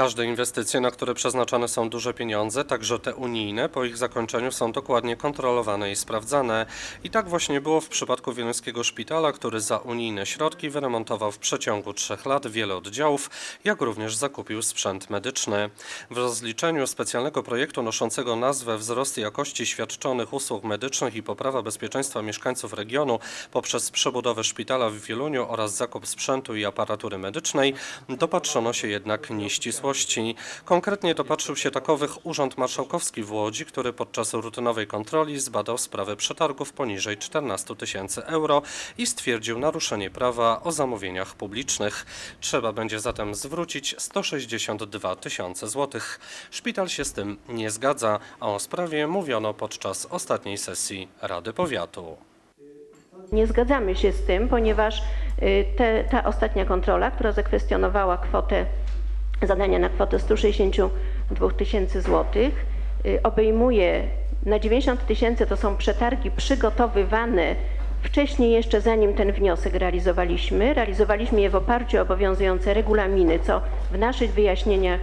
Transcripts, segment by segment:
Każde inwestycje, na które przeznaczane są duże pieniądze, także te unijne, po ich zakończeniu są dokładnie kontrolowane i sprawdzane. I tak właśnie było w przypadku Wieluńskiego Szpitala, który za unijne środki wyremontował w przeciągu trzech lat wiele oddziałów, jak również zakupił sprzęt medyczny. W rozliczeniu specjalnego projektu noszącego nazwę Wzrost jakości świadczonych usług medycznych i poprawa bezpieczeństwa mieszkańców regionu poprzez przebudowę szpitala w Wieluniu oraz zakup sprzętu i aparatury medycznej dopatrzono się jednak nieścisłości. Konkretnie dopatrzył się takowych Urząd Marszałkowski w Łodzi, który podczas rutynowej kontroli zbadał sprawę przetargów poniżej 14 tysięcy euro i stwierdził naruszenie prawa o zamówieniach publicznych. Trzeba będzie zatem zwrócić 162 tysiące złotych. Szpital się z tym nie zgadza, a o sprawie mówiono podczas ostatniej sesji Rady Powiatu. Nie zgadzamy się z tym, ponieważ y, te, ta ostatnia kontrola, która zakwestionowała kwotę zadania na kwotę 162 tysięcy złotych, y, obejmuje na 90 tysięcy to są przetargi przygotowywane wcześniej jeszcze zanim ten wniosek realizowaliśmy. Realizowaliśmy je w oparciu o obowiązujące regulaminy, co w naszych wyjaśnieniach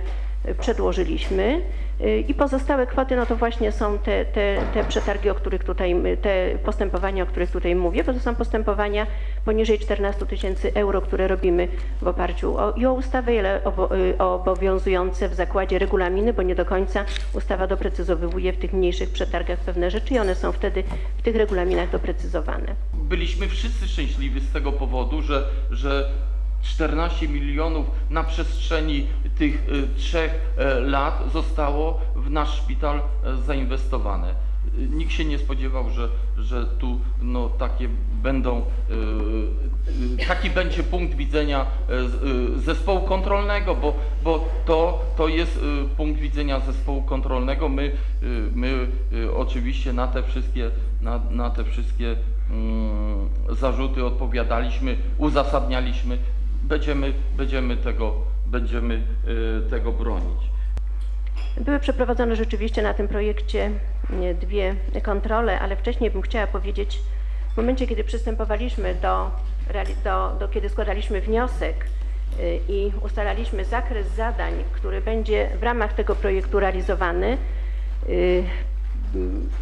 przedłożyliśmy. Y, I pozostałe kwoty, no to właśnie są te, te, te przetargi, o których tutaj, te postępowania, o których tutaj mówię, bo to są postępowania poniżej 14 tysięcy euro, które robimy w oparciu o, i o ustawę, ale obo, y, obowiązujące w zakładzie regulaminy, bo nie do końca ustawa doprecyzowuje w tych mniejszych przetargach pewne rzeczy i one są wtedy w tych regulaminach doprecyzowane. byliśmy wszyscy szczęśliwi z tego powodu, że, że 14 milionów na przestrzeni tych y, trzech e, lat zostało w nasz szpital e, zainwestowane. Y, Nikt się nie spodziewał, że, że tu no, takie będą, y, y, taki będzie punkt widzenia y, zespołu kontrolnego, bo, bo to, to jest y, punkt widzenia zespołu kontrolnego. My, y, my y, oczywiście na te wszystkie, na, na te wszystkie mm, zarzuty odpowiadaliśmy, uzasadnialiśmy. Będziemy, będziemy, tego, będziemy y, tego bronić. Były przeprowadzone rzeczywiście na tym projekcie nie, dwie kontrole, ale wcześniej bym chciała powiedzieć, w momencie, kiedy przystępowaliśmy do, do, do kiedy składaliśmy wniosek y, i ustalaliśmy zakres zadań, który będzie w ramach tego projektu realizowany,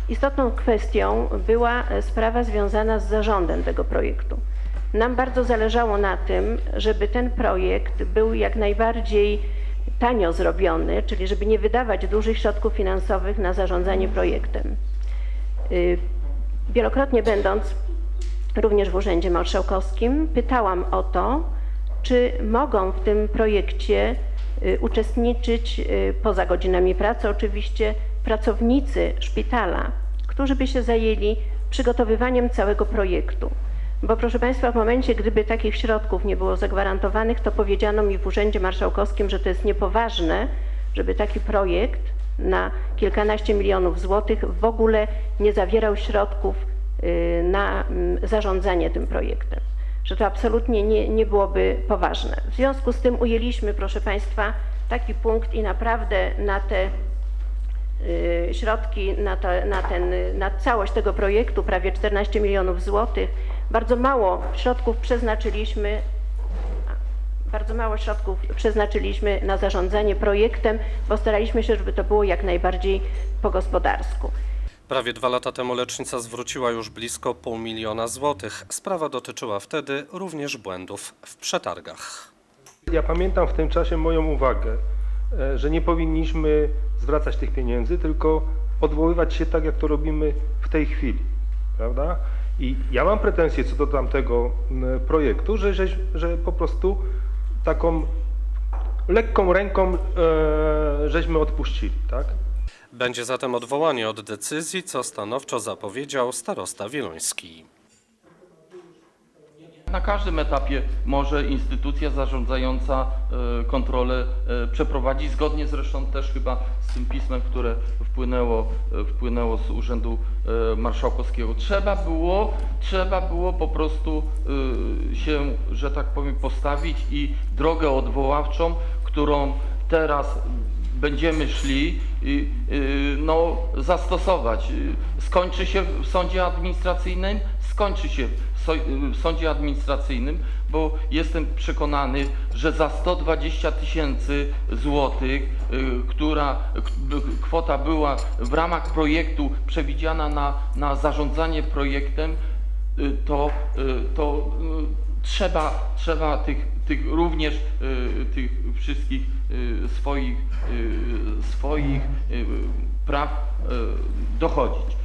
istotną kwestią była e, sprawa związana z zarządem tego projektu. Nam bardzo zależało na tym, żeby ten projekt był jak najbardziej tanio zrobiony, czyli żeby nie wydawać dużych środków finansowych na zarządzanie projektem. Y, Wielokrotnie będąc również w Urzędzie Marszałkowskim, pytałam o to, czy mogą w tym projekcie y, uczestniczyć y, poza godzinami pracy oczywiście pracownicy szpitala, którzy by się zajęli przygotowywaniem całego projektu. Bo proszę Państwa, w momencie, gdyby takich środków nie było zagwarantowanych, to powiedziano mi w Urzędzie Marszałkowskim, że to jest niepoważne, żeby taki projekt na kilkanaście milionów złotych w ogóle nie zawierał środków y, na mm, zarządzanie tym projektem. Że to absolutnie nie, nie byłoby poważne. W związku z tym ujęliśmy, proszę Państwa, taki punkt i naprawdę na te y, środki na, to, na, ten, na całość tego projektu, prawie 14 milionów złotych. Bardzo mało środków przeznaczyliśmy, bardzo mało środków przeznaczyliśmy na zarządzanie projektem, bo staraliśmy się, żeby to było jak najbardziej po gospodarsku. Prawie dwa lata temu lecznica zwróciła już blisko pół miliona złotych. Sprawa dotyczyła wtedy również błędów w przetargach. Ja pamiętam w tym czasie moją uwagę, e, że nie powinniśmy zwracać tych pieniędzy, tylko odwoływać się tak, jak to robimy w tej chwili, prawda? I ja mam pretensje co do tamtego projektu, że, żeś, że po prostu taką lekką ręką e, żeśmy odpuścili, tak? Będzie zatem odwołanie od decyzji, co stanowczo zapowiedział starosta wieluński. Na każdym etapie może instytucja zarządzająca e, kontrolę e, przeprowadzić, zgodnie zresztą też chyba z tym pismem, które wpłynęło, e, wpłynęło z Urzędu Marszałkowskiego. Trzeba było, trzeba było po prostu się, że tak powiem, postawić i drogę odwoławczą, którą teraz będziemy szli, no, zastosować. Skończy się w sądzie administracyjnym, skończy się w, w sądzie administracyjnym, bo jestem przekonany, że za 120 tysięcy złotych, y, która kwota była w ramach projektu przewidziana na, na zarządzanie projektem, y, to, y, to y, trzeba, trzeba tych, tych również y, tych wszystkich y, swoich, y, swoich y, praw y, dochodzić.